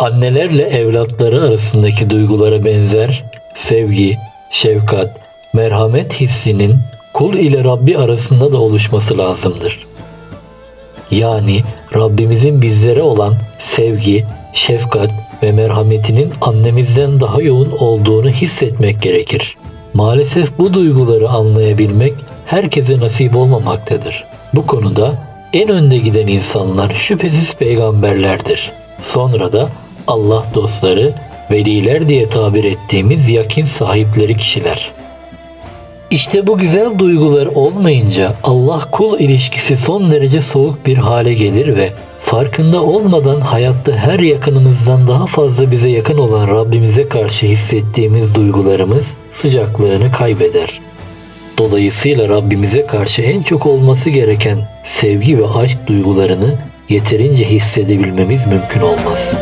Annelerle evlatları arasındaki duygulara benzer sevgi, şefkat, merhamet hissinin kul ile Rabbi arasında da oluşması lazımdır. Yani Rabbimizin bizlere olan sevgi, şefkat ve merhametinin annemizden daha yoğun olduğunu hissetmek gerekir. Maalesef bu duyguları anlayabilmek herkese nasip olmamaktadır. Bu konuda en önde giden insanlar şüphesiz peygamberlerdir. Sonra da Allah dostları, veliler diye tabir ettiğimiz yakin sahipleri kişiler. İşte bu güzel duygular olmayınca Allah kul ilişkisi son derece soğuk bir hale gelir ve farkında olmadan hayatta her yakınımızdan daha fazla bize yakın olan Rabbimize karşı hissettiğimiz duygularımız sıcaklığını kaybeder. Dolayısıyla Rabbimize karşı en çok olması gereken sevgi ve aşk duygularını yeterince hissedebilmemiz mümkün olmaz.